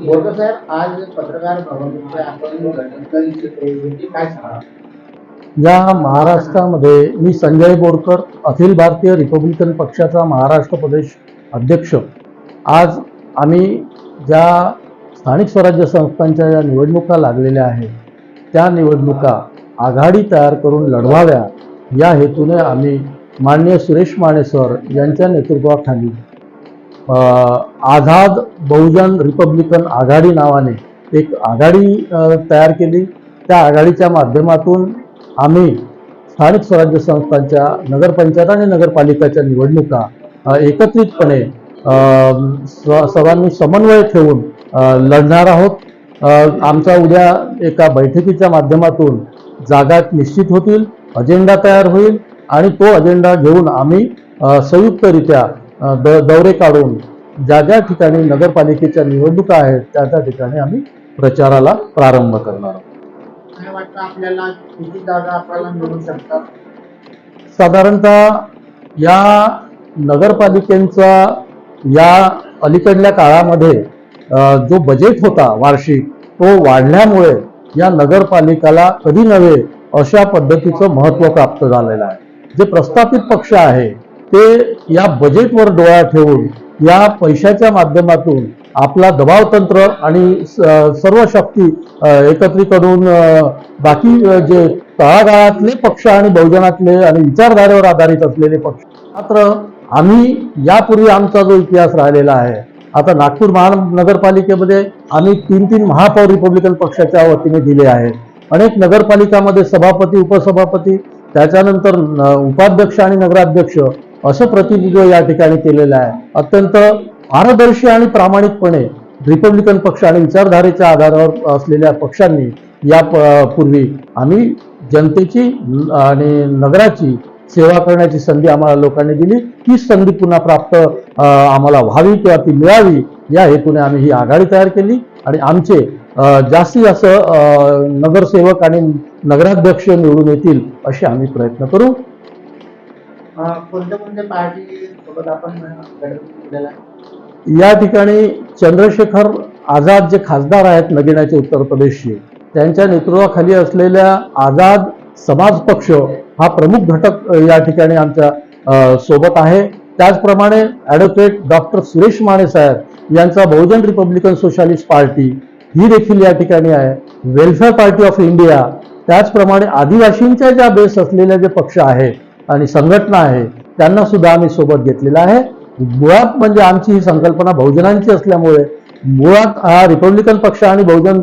बोरकर साहेब आज पत्रकार भवनमध्ये आपण काय सांगा या महाराष्ट्रामध्ये मी संजय बोरकर अखिल भारतीय रिपब्लिकन पक्षाचा महाराष्ट्र प्रदेश अध्यक्ष. आज आम्ही ज्या स्थानिक स्वराज्य संस्थांच्या ज्या निवडणुका लागलेल्या आहेत त्या निवडणुका आघाडी तयार करून लढवाव्या या हेतूने आम्ही माननीय सुरेश माने सर यांच्या नेतृत्वाखाली आझाद बहुजन रिपब्लिकन आघाडी नावाने एक आघाडी तयार केली. त्या आघाडीच्या माध्यमातून आम्ही स्थानिक स्वराज्य संस्थांच्या नगरपंचायत आणि नगरपालिकाच्या निवडणुका एकत्रितपणे स- सर्वांनी समन्वय ठेवून लढणार आहोत. आमच्या आमचा उद्या एका बैठकीच्या माध्यमातून जागा निश्चित होतील अजेंडा तयार होईल आणि तो अजेंडा घेऊन आम्ही संयुक्तरित्या द दौरे काढून ज्या ज्या ठिकाणी नगरपालिकेच्या निवडणुका आहेत त्या त्या ठिकाणी आम्ही प्रचाराला प्रारंभ करणार आहोत. काय वाटतं आपल्याला? किती जागा आपल्याला मिळू शकतात. साधारणतः या नगरपालिकेचा या अलीकडल्या काळामध्ये जो बजेट होता वार्षिक तो वाढल्यामुळे या नगरपालिकाला कधी नव्हे अशा पद्धतीचं महत्त्व प्राप्त झालेलं आहे. जे प्रस्थापित पक्ष आहे ते या बजेटवर डोळा ठेवून या पैशाच्या माध्यमातून आपला दबाव तंत्र आणि सर्व शक्ती एकत्रित करून बाकी जे तळागाळातले पक्ष आणि बहुजनातले आणि विचारधारेवर आधारित असलेले पक्ष मात्र आम्ही यापूर्वी आमचा जो इतिहास राहिलेला आहे आता नागपूर महानगरपालिकेमध्ये आम्ही तीन तीन महापौर रिपब्लिकन पक्षाच्या वतीने दिले आहेत. अनेक नगरपालिकामध्ये सभापती उपसभापती त्याच्यानंतर उपाध्यक्ष आणि नगराध्यक्ष असं प्रतिनिधित्व या ठिकाणी केलेलं आहे. अत्यंत पारदर्शी आणि प्रामाणिकपणे रिपब्लिकन पक्ष आणि विचारधारेच्या आधारावर असलेल्या पक्षांनी या पूर्वी आम्ही जनतेची आणि नगराची सेवा करण्याची संधी आम्हाला लोकांनी दिली. ती संधी पुन्हा प्राप्त आम्हाला व्हावी किंवा ती मिळावी या हेतूने आम्ही ही आघाडी तयार केली. आणि आमचे जास्तीत जास्त नगरसेवक आणि नगराध्यक्ष निवडून येतील असे आम्ही प्रयत्न करू. कोणत्या कोणत्या पार्टी सोबत आपण या ठिकाणी चंद्रशेखर आझाद जे खासदार आहेत नगिनाचे उत्तर प्रदेशचे त्यांच्या नेतृत्वाखाली असलेल्या आझाद समाज पक्ष हा प्रमुख घटक या ठिकाणी आमच्यासोबत आहे. त्याचप्रमाणे ॲडव्होकेट डॉक्टर सुरेश माने साहेब यांचा बहुजन रिपब्लिकन सोशालिस्ट पार्टी ही देखील या ठिकाणी आहे. वेलफेअर पार्टी ऑफ इंडिया त्याचप्रमाणे आदिवासींच्या ज्या बेस असलेल्या जे पक्ष आहेत आणि संघटना आहे त्यांना सुद्धा आम्ही सोबत घेतलेला आहे. मुळात म्हणजे आमची ही संकल्पना बहुजनांची असल्यामुळे मुळात हा रिपब्लिकन पक्ष आणि बहुजन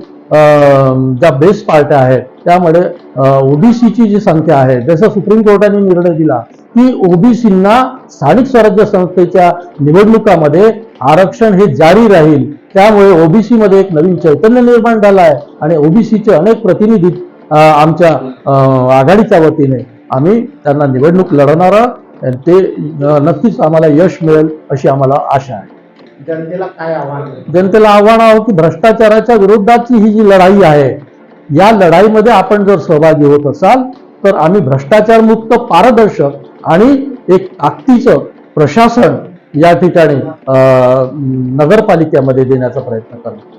ज्या बेस पार्ट्या आहेत त्यामुळे ओबीसीची जी संख्या आहे जसं सुप्रीम कोर्टाने निर्णय दिला की ओबीसींना स्थानिक स्वराज्य संस्थेच्या निवडणुकामध्ये आरक्षण हे जारी राहील. त्यामुळे ओबीसी मध्ये एक नवीन चैतन्य निर्माण झालं आहे आणि ओबीसीचे अनेक प्रतिनिधी आमच्या आघाडीच्या वतीने आम्ही त्यांना निवडणूक लढवणार आहोत ते नक्कीच आम्हाला यश मिळेल अशी आम्हाला आशा आहे जनतेला काय आव्हान? जनतेला आव्हान आहे की भ्रष्टाचाराच्या विरोधाची ही जी लढाई आहे या लढाईमध्ये आपण जर सहभागी होत असाल तर आम्ही भ्रष्टाचारमुक्त पारदर्शक आणि एक ताकदीचं प्रशासन या ठिकाणी नगरपालिकेमध्ये देण्याचा प्रयत्न करतो